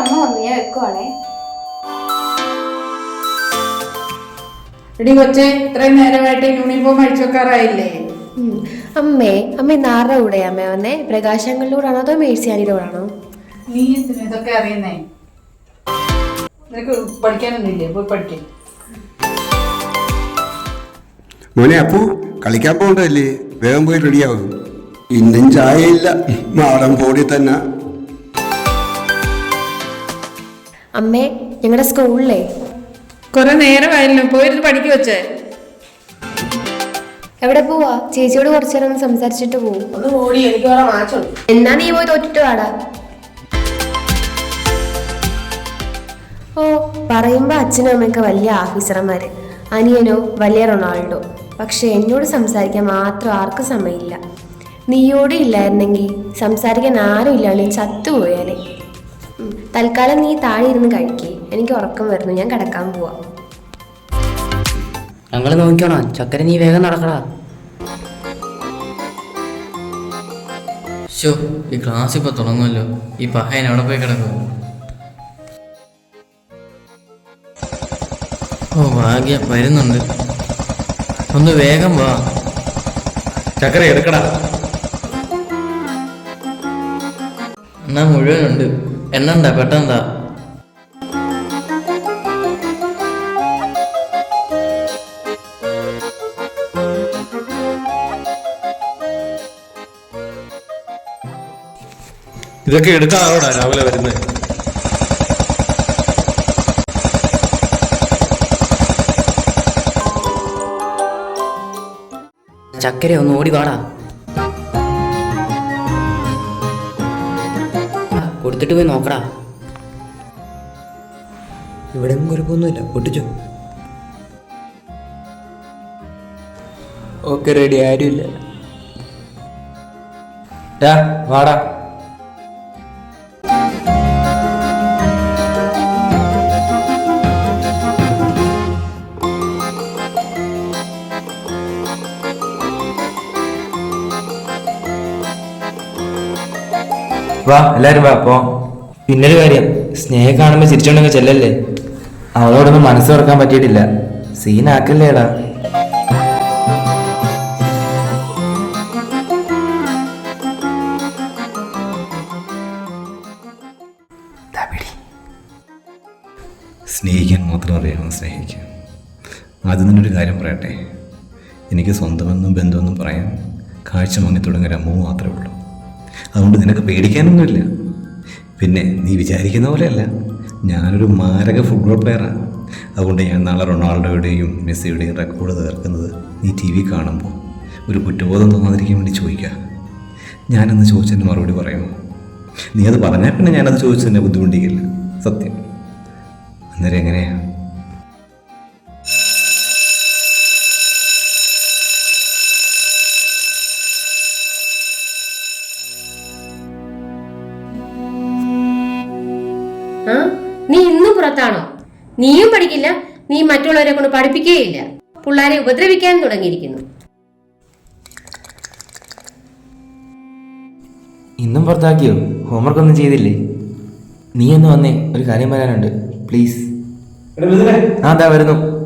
അമ്മ വന്നു. ഞാൻ വെക്കുവാണേ. എടി കൊച്ചെ ഇത്രയും നേരമായിട്ട് യൂണിഫോം അഴിച്ചു വെക്കാറായില്ലേ? അമ്മേ അമ്മ നാരുടെ കൂടെ അമ്മ വന്നേ? പ്രകാശങ്ങളിലൂടാണോ അതോ മേഴ്സിയാനിയിലൂടാണോ നീ എന്തിനാ ഇതൊക്കെ അറിയുന്നേ? നിനക്ക് പഠിക്കാനൊന്നുമില്ലേ? പോയി പഠിക്കേ. മോനെ അപ്പു കളിക്കാൻ പോകണ്ടല്ലേ വേഗം പോയി റെഡിയാവും ഇന്നും ചായയില്ല. മാടം പോടി തന്നെ. അമ്മേ ഞങ്ങളുടെ സ്കൂളിലെ. കുറെ നേരമായല്ലോ. പോയിരുന്ന് പഠിക്കു വെച്ചേ. എവിടെ പോവാ? ചേച്ചിയോട് കുറച്ചു നേരം ഒന്ന് സംസാരിച്ചിട്ട് പോവും. ഒന്ന് ഓടി എനിക്ക് വേറെ മാച്ചുണ്ട് എന്നാ നീ പോയി തോറ്റിട്ട് വാടാ. ഓ പറയുമ്പോ അച്ഛനും അമ്മയൊക്കെ വലിയ ഓഫീസർമാര് അനിയനോ വലിയ റൊണാൾഡോ. പക്ഷെ എന്നോട് സംസാരിക്കാൻ മാത്രം ആർക്കും സമയമില്ല. നീയോടെ ഇല്ലായിരുന്നെങ്കിൽ സംസാരിക്കാൻ ആരും ഇല്ലാണ്ട് ചത്തുപോയാലേ തൽക്കാലം നീ താഴെ ഇരുന്ന് കഴിക്കേ. എനിക്ക് ഉറക്കം വരുന്നു. ഞാൻ കിടക്കാൻ പോവാ. ഞങ്ങൾ നോക്കിക്കോണം. ചക്കര നീ വേഗം നടക്കടാ. ശോ ഈ ക്ലാസ് ഇപ്പൊ തുടങ്ങുമല്ലോ. ഈ പഹയൻ അവിടെ പോയി കിടക്കും? ഓ ഭാഗ്യ വരുന്നുണ്ട്. ഒന്ന് വേഗം വാ. ചക്കര എടുക്കടാ. എന്നാ മുഴുവനുണ്ട്. എണ്ണണ്ട പെട്ടെന്താ ഇതൊക്കെ എടുക്കാറോടാ രാവിലെ വരുന്നത് ചക്കര ഒന്ന് ഓടി വാടാ. കൊടുത്തിട്ട് പോയി നോക്കടാ. ഇവിടെ കുഴപ്പമൊന്നുമില്ല. പൊട്ടിച്ചോ. ഓക്കെ റെഡി ആരുമില്ല. വാടാ. വാ എല്ലാരും വാ പോ. പിന്നൊരു കാര്യം സ്നേഹം കാണുമ്പോ ചിരിച്ചോണ്ടെങ്കിൽ ചെല്ലല്ലേ? അവളോടൊന്നും മനസ്സ് തുറക്കാൻ പറ്റിയിട്ടില്ല. സീനാക്കല്ലേടാ സ്നേഹിക്കാൻ മാത്രം അറിയാവുന്ന സ്നേഹിക്കാൻ ആദ്യം തന്നെ ഒരു കാര്യം പറയട്ടെ. എനിക്ക് സ്വന്തമെന്നും ബന്ധമെന്നും പറയാൻ കാഴ്ച മങ്ങി തുടങ്ങിയ ഒരു മാത്രമേ ഉള്ളൂ. അതുകൊണ്ട് നിനക്ക് പേടിക്കാനൊന്നുമില്ല. പിന്നെ നീ വിചാരിക്കുന്ന പോലെയല്ല. ഞാനൊരു മാരക ഫുട്ബോൾ പ്ലെയറാണ് അതുകൊണ്ട് ഞാൻ നാളെ റൊണാൾഡോയുടെയും മെസ്സിയുടെയും റെക്കോർഡ് തീർക്കുന്നത് നീ ടി വി കാണുമ്പോൾ ഒരു കുറ്റബോധം തോന്നാതിരിക്കാൻ വേണ്ടി ചോദിക്കുക. ഞാനെന്ന് ചോദിച്ചതിന് മറുപടി പറയുമോ? നീ അത് പറഞ്ഞാൽ പിന്നെ ഞാനത് ചോദിച്ചതിനെ ബുദ്ധിമുട്ടിക്കില്ല. സത്യം. അന്നേരം എങ്ങനെയാ? നീയും പഠിക്കില്ല. നീ മറ്റുള്ളവരെ കൊണ്ട് പഠിപ്പിക്കുകയില്ല. പിള്ളേരെ ഉപദ്രവിക്കാൻ തുടങ്ങിയിരിക്കുന്നു. ഇന്നും പുറത്താക്കിയോ? ഹോംവർക്ക് ഒന്നും ചെയ്തില്ലേ? നീ എന്ന് വന്നേ. ഒരു കാര്യം പറയാനുണ്ട്. പ്ലീസ് ആ അതാ വരുന്നു.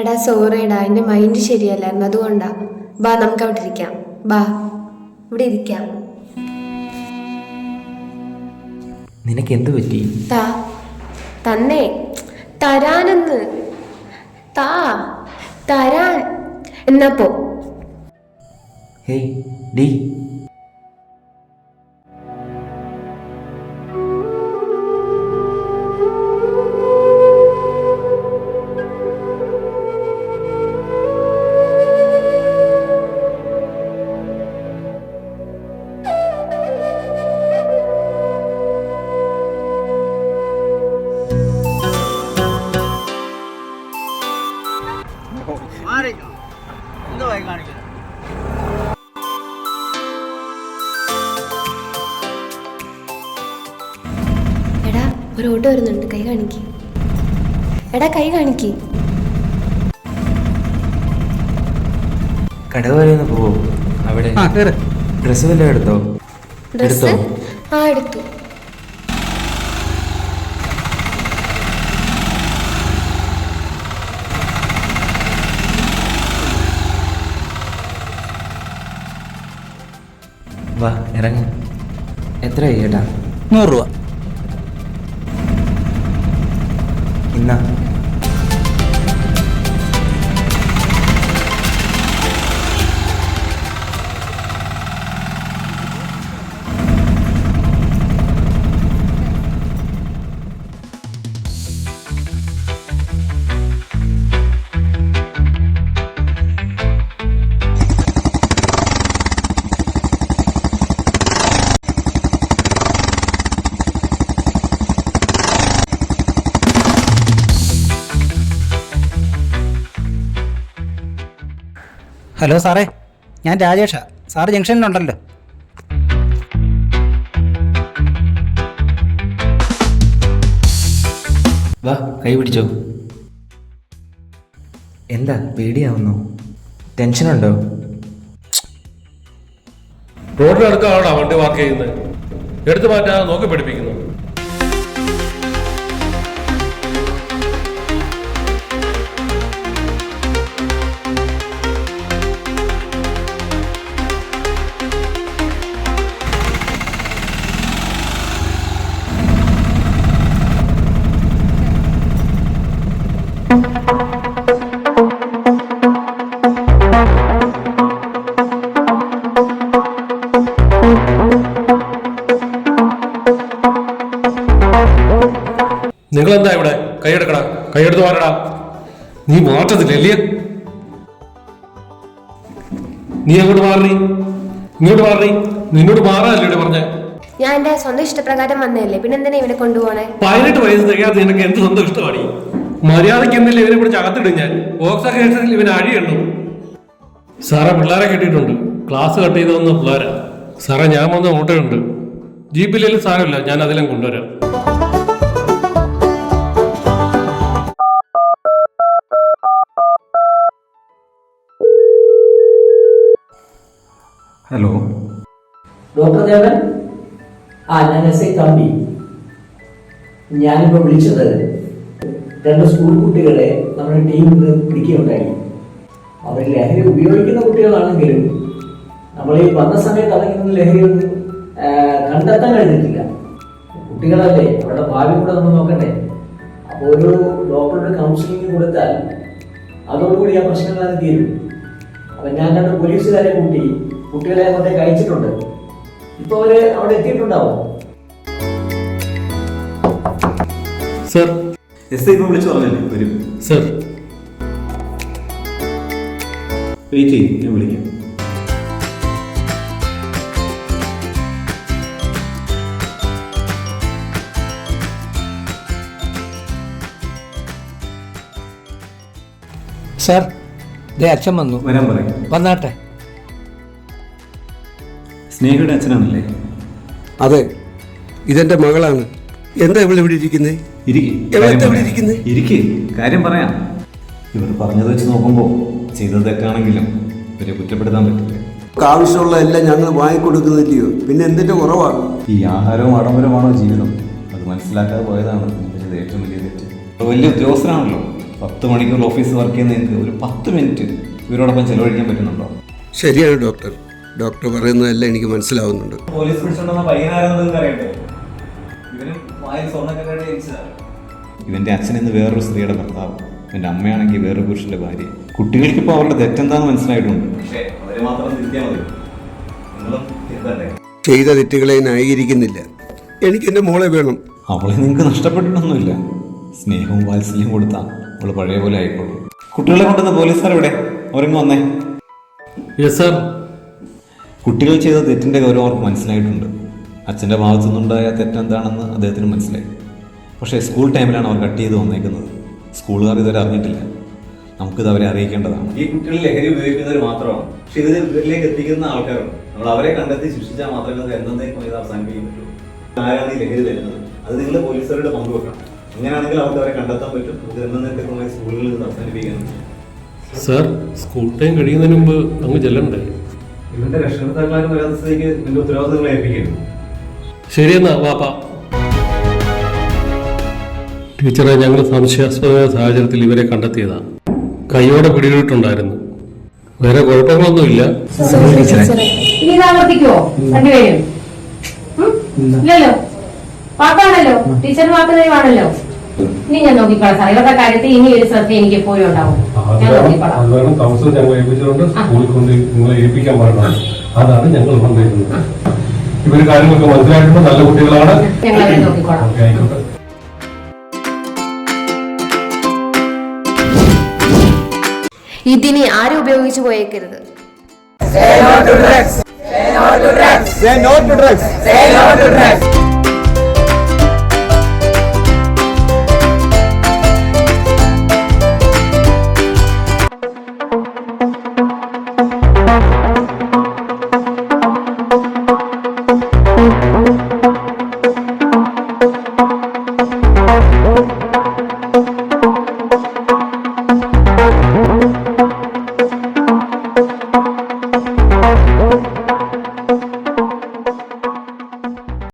എടാ സോറേടാ എന്റെ മൈൻഡ് ശരിയല്ലായിരുന്നു. അതുകൊണ്ടാ. ബാ നമുക്ക് അവിടെ ഇരിക്കാം. ബാ ഇവിടെ ഇരിക്കാം. നിനക്ക് എന്ത് പറ്റി? താ തന്നെ. തരാനെന്ന്. താ തരാൻ. എന്നാ പോ. ഹേയ് ഡി. എടാ ഒരു ഓട്ടോ വരുന്നുണ്ട്. കൈ കാണിക്ക്. എടാ കൈ കാണിക്ക്. കടവ് വരെ ഒന്ന് പോവോ? അവിടെ ഡ്രസ്സ് വല്ലതും എടുത്തോ? ഡ്രസ്സ് ആ എടുത്തു. വാ ഇറങ്ങി. എത്ര ചേട്ടാ നൂറ് രൂപ. ഇന്നാ. ഹലോ സാറേ ഞാൻ രാജേഷാ. സാറ് ജംഗ്ഷനിലുണ്ടല്ലോ. വാ കൈ പിടിച്ചോ. എന്താ പേടിയാവുന്നു? ടെൻഷനുണ്ടോ? റോഡിലടുക്കാണോ വണ്ടി പാർക്ക് ചെയ്യുന്നത്. എടുത്തു മാറ്റാതെ നോക്കി പഠിപ്പിക്കുന്നു. കൈയെടുക്കട കൈയെടുത്ത് പറയടാ നീ മാറ്റത്തില്ലല്ലേ നീ അങ്ങോട്ട് മാറി ഇങ്ങോട്ട് മാറി നിന്നോട് മാറാനല്ലേ പറഞ്ഞേ? ഞാൻ എന്റെ സ്വന്തം ഇഷ്ടപ്രകാരം വന്നതല്ലേ പിന്നെ എന്തിനാ ഇവനെ കൊണ്ടുപോണേ? പതിനെട്ട് വയസ്സ് തികയാത്ത നിനക്ക് എന്ത് സ്വന്തം ഇഷ്ടമാണ് മര്യാദയ്ക്ക് എന്തില്ല ഇവനെ പിടിച്ച് അകത്തിടും ഞാൻ? ഓക്സ കേസിൽ ഇവൻ അഴിയുണ്ടു? സാറേ പിള്ളേരെ കിട്ടിയിട്ടുണ്ട്. ക്ലാസ് കട്ട് ചെയ്ത് വന്ന പിള്ളേരാ. സാറേ ഞാൻ വന്ന ഓട്ടോയുണ്ട് ജീപ്പിലും സാരമില്ല ഞാൻ അതിലും കൊണ്ടുവരാം. ഹലോ. ഡോക്ടർ ദേവൻ? ആ ഞാൻ എസ് ഐ തമ്പി. ഞാനിപ്പോൾ വിളിച്ചത് രണ്ട് സ്കൂൾ കുട്ടികളെ നമ്മുടെ ടീമിൽ നിന്ന് പിടിക്കുകയുണ്ടായി. അവർ ലഹരി ഉപയോഗിക്കുന്ന കുട്ടികളാണെങ്കിലും നമ്മൾ ഈ വന്ന സമയത്ത് അതിൽ ലഹരിയൊന്നും കണ്ടെത്താൻ കഴിഞ്ഞിട്ടില്ല. കുട്ടികളല്ലേ അവരുടെ ഭാവി കൂടെ നമ്മൾ നോക്കണ്ടേ? അപ്പോൾ ഒരു ഡോക്ടറുടെ കൗൺസിലിംഗ് കൊടുത്താൽ അതോടുകൂടി ആ പ്രശ്നങ്ങളത് തീരും. അപ്പം ഞാൻ രണ്ട് പോലീസുകാരെ കൂട്ടി കുട്ടികളെ അങ്ങോട്ടേക്ക് അയച്ചിട്ടുണ്ട്. ഇപ്പൊ അവർ അവിടെ എത്തിയിട്ടുണ്ടാവും. സർ. എസ് ഐ വിളിച്ചു പറഞ്ഞില്ലേ? ഒരു സർ. വെയിറ്റ് ചെയ്യും ഞാൻ വിളിക്കാം. സാർ ദേ അച്ഛൻ വന്നു. വരാൻ പറയും. വന്നാട്ടെ. സ്നേഹയുടെ അച്ഛനാണല്ലേ? അതെ. ഇതെന്റെ മകളാണ്. എന്താ ഇവിടെ ഇവിടെ ഇരിക്കുന്നത് ഇരിക്ക്. എവിടെ കാര്യം പറയാം. കാര്യം പറയാം. ഇവർ പറഞ്ഞത് വെച്ച് നോക്കുമ്പോൾ ചെയ്തത് തെറ്റാണെങ്കിലും ഇവരെ കുറ്റപ്പെടുത്താൻ പറ്റില്ല. ആവശ്യമുള്ള എല്ലാം ഞങ്ങൾ വാങ്ങിക്കൊടുക്കുന്നില്ലയോ? പിന്നെ എന്തിന്റെ കുറവാണ് ഈ ആഹാരവും ആഡംബരമാണോ ജീവിതം? അത് മനസ്സിലാക്കാതെ പോയതാണ് ഏറ്റവും വലിയ തെറ്റ്. വലിയ ഉദ്യോഗസ്ഥനാണല്ലോ. പത്ത് മണിക്കൂർ ഓഫീസ് വർക്ക് ചെയ്യുന്ന നിങ്ങൾക്ക് ഒരു പത്ത് മിനിറ്റ് ഇവരോടൊപ്പം ചെലവഴിക്കാൻ പറ്റുന്നുണ്ടോ? ശരിയാണ് ഡോക്ടർ. ഡോക്ടർ പറയുന്നതെല്ലാം എനിക്ക് മനസ്സിലാവുന്നുണ്ട്. പോലീസ് പിടിച്ചോണ്ടെന്ന പയ്യനാരെന്നത് അറിയണ്ടേ? ഇവനും വായിൽ സ്വർണക്കരയുടെ ജനിച്ചതാണ് ഇവന്റെ അച്ഛൻ ഇന്ന് വേറൊരു സ്ത്രീയുടെ ഭർത്താവ്. ഇവന്റെ അമ്മയാണെങ്കിൽ വേറൊരു പുരുഷന്റെ ഭാര്യ. കുട്ടികൾക്ക് ഇപ്പോൾ അവരുടെ തെറ്റെന്താന്ന് മനസ്സിലായിട്ടുണ്ട്. പക്ഷേ അവരെ മാത്രം മതി. നിങ്ങളും ചെയ്ത തെറ്റുകളെ ന്യായീകരിക്കുന്നില്ല. എനിക്ക് എന്റെ മോളെ വേണം. അവളെ നിങ്ങൾക്ക് നഷ്ടപ്പെട്ടിട്ടൊന്നുമില്ല. സ്നേഹവും വാത്സല്യം കൊടുത്താൽ അവൾ പഴയ പോലെ ആയിക്കോളും. കുട്ടികളെ കൊണ്ടുവന്ന പോലീസുകാർ ഇവിടെ. അവരിങ്ങ് വന്നേ? യെസ് സാർ കുട്ടികൾ ചെയ്ത തെറ്റിന്റെ ഗൗരവം അവർക്ക് മനസ്സിലായിട്ടുണ്ട്. അച്ഛന്റെ ഭാഗത്തു നിന്നുണ്ടായ തെറ്റെന്താണെന്ന് അദ്ദേഹത്തിന് മനസ്സിലായി. പക്ഷേ സ്കൂൾ ടൈമിലാണ് അവർ കട്ട് ചെയ്ത് വന്നേക്കുന്നത്. സ്കൂളുകാർ ഇതുവരെ അറിഞ്ഞിട്ടില്ല. നമുക്കിത് അവരെ അറിയിക്കേണ്ടതാണ്. ഈ കുട്ടികൾ ലഹരി ഉപയോഗിക്കുന്നവർ മാത്രമാണ്. പക്ഷെ ഇത് ഇവരിലേക്ക് എത്തിക്കുന്ന ആൾക്കാരുണ്ട്. നമ്മൾ അവരെ കണ്ടെത്തി ശിക്ഷിച്ചാൽ മാത്രമേ അത് ഇത് അവസാനിപ്പിക്കാൻ പറ്റൂ. ആരാണ് ഈ ലഹരി തരുന്നത്? അത് നിങ്ങൾ പോലീസുകാരുടെ പങ്ക് വെക്കണം. അങ്ങനെയാണെങ്കിൽ അവർക്ക് അവരെ കണ്ടെത്താൻ പറ്റും. നമുക്ക് സ്കൂളുകളിൽ നിന്ന് അവസാനിപ്പിക്കാൻ സാർ സ്കൂൾ ടൈം കഴിയുന്നതിന് മുമ്പ് അങ്ങ് ചെല്ലണ്ടേ? ഇവന്റെ രക്ഷകർത്താക്കളാരും വരാത്ത സ്ഥിതിക്ക് ഇതിന്റെ ഉത്തരവാദിത്തങ്ങളെ ഏൽപ്പിക്കുന്നു. ശരിയെന്നാ വാപ്പ ടീച്ചറെ ഞങ്ങൾ സംശയാസ്പദമായ സാഹചര്യത്തിൽ ഇവരെ കണ്ടെത്തിയതാ. കൈയോടെ പിടികിട്ടുണ്ടായിരുന്നു വേറെ കുഴപ്പങ്ങളൊന്നുമില്ല. ഇനി ഇത് ആവർത്തിക്കുവോ? രണ്ടുപേരും? ഇല്ലല്ലോ. വാക്കാണല്ലോ ടീച്ചറിന് വാക്ക് ദൈവമാണല്ലോ ഇനി ഞാൻ നോക്കിക്കോളാം സാർ. ഇവരുടെ കാര്യത്തിൽ ഇനി ഒരു ശ്രദ്ധ എനിക്ക് എപ്പോഴും ഉണ്ടാവും. ഞാൻ നോക്കിക്കോളാം. കൗൺസിൽ ഞങ്ങൾ ഏൽപ്പിച്ചിട്ടുണ്ട് സ്കൂളിൽ കൊണ്ട് നിങ്ങളെ ഏൽപ്പിക്കാൻ പാടില്ല അതാണ് ഞങ്ങൾ കൊണ്ടുവരുന്നത് ഇവർ കാര്യങ്ങളൊക്കെ മനസ്സിലാക്കിയിട്ട് നല്ല കുട്ടികളാണ്. നോക്കിക്കോളാം. ആയിക്കോട്ടെ. ഇതിനി ആരും ഉപയോഗിച്ചു പോയേക്കരുത്. Say no to drugs. Say no to drugs. ആ